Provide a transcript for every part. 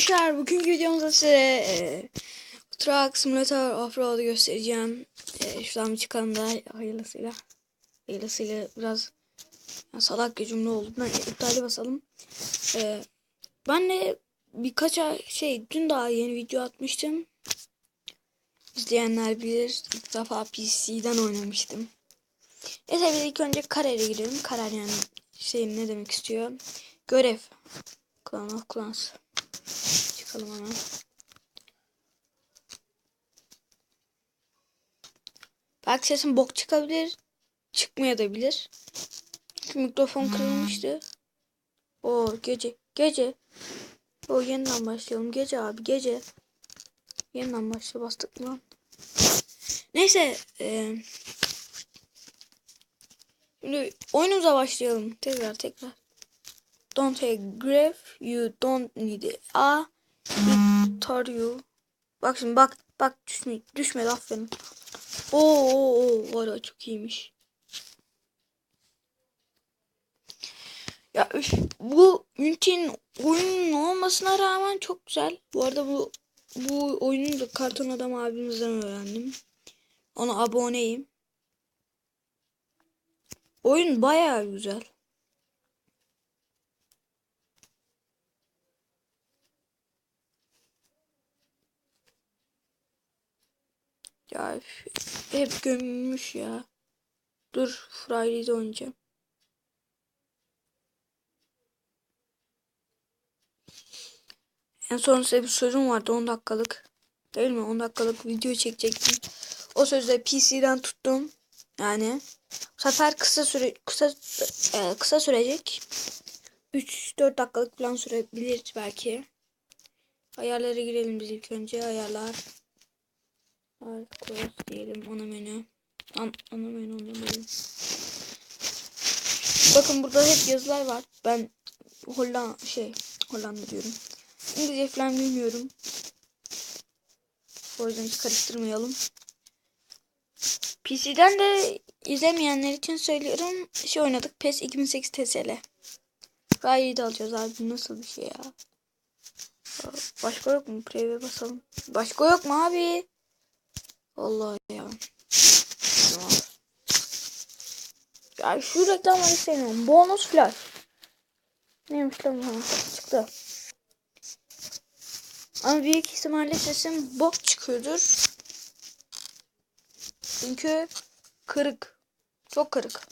Arkadaşlar bugünkü videomuzda size e, Truck Simulator Offroad'u göstereceğim. E, şuradan bir çıkalım da hayırlısıyla. Hayırlısıyla biraz yani salak bir cümle oldu. Ben iptali basalım. E, ben de birkaç ay şey dün daha yeni video atmıştım. İzleyenler bilir. İlk defa PC'den oynamıştım. Neyse biz ilk önce karere girelim. Karar yani şey ne demek istiyor. Görev. Clan of. Çıkalım hemen. Belki sesim bok çıkabilir. Çıkmayabilir. Çünkü mikrofon kırılmıştı. O gece. Gece. O yeniden başlayalım. Gece abi gece. Yeniden başla bastık lan. Neyse. E, şimdi oyunumuza başlayalım. Tekrar tekrar. Don't take grave. You don't need. A. You. Bak şimdi bak. Bak düşme, düşmedi aferin. Oo, oo, oo var ya çok iyiymiş. Ya üf, bu Üntin oyunun olmasına rağmen çok güzel. Bu arada bu bu oyunu da Karton Adam abimizden öğrendim. Ona aboneyim. Oyun bayağı güzel. Ya hep gömmüş ya. Dur Friday'de oynayacağım. En son size bir sözüm vardı 10 dakikalık. Değil mi? 10 dakikalık video çekecektim. O sözde PC'den tuttum. Yani bu sefer kısa süre kısa e, kısa sürecek. 3-4 dakikalık falan sürebilir belki. Ayarlara girelim biz ilk önce. Ayarlar. Close diyelim ana menü. An ana menü ana menü. Bakın burada hep yazılar var. Ben Hollanda şey Hollanda diyorum. İngilizce falan bilmiyorum. O yüzden hiç karıştırmayalım. PC'den de izlemeyenler için söylüyorum. Şey oynadık PES 2008 TSL. Gayet de alacağız abi. Nasıl bir şey ya? Başka yok mu? Prev'e basalım. Başka yok mu abi? Allah ya. Ya şu reklamları sevmiyorum. Bonus flash. Neymiş lan bu? Çıktı. Ama büyük ihtimalle sesim bok çıkıyordur. Çünkü kırık. Çok kırık.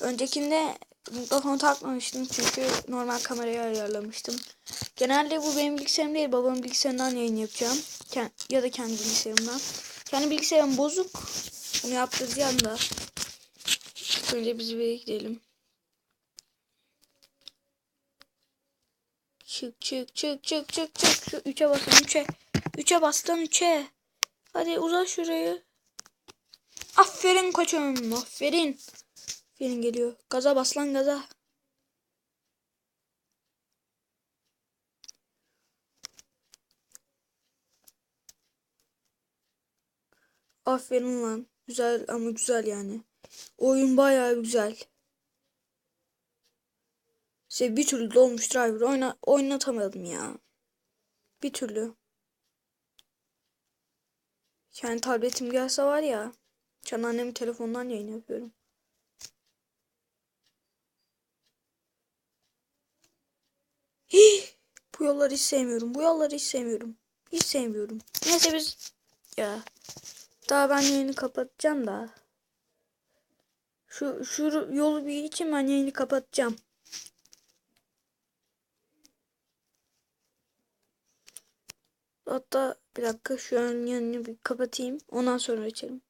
Öncekinde mikrofonu takmamıştım çünkü normal kamerayı ayarlamıştım. Genelde bu benim bilgisayarım değil babamın bilgisayarından yayın yapacağım. Ya da kendi bilgisayarımdan. Kendi bilgisayarım bozuk. Bunu yaptıracağım da. Önce biz bir gidelim. Çık çık çık çık çık çık. Şu 3'e basın 3'e. 3'e bastım 3'e. Hadi uzat şurayı. Aferin koçum. Aferin. Aferin geliyor. Gaza bas lan gaza. Aferin lan. Güzel ama güzel yani. Oyun bayağı güzel. İşte bir türlü dolmuş driver oyna oynatamadım ya. Bir türlü. Yani tabletim gelse var ya. Şu annemin telefondan yayın yapıyorum. Bu yolları hiç sevmiyorum. Bu yolları hiç sevmiyorum. Hiç sevmiyorum. Neyse biz ya daha ben yayını kapatacağım da. Şu şu yolu bir için ben yayını kapatacağım. Hatta bir dakika şu an yanını bir kapatayım. Ondan sonra açarım.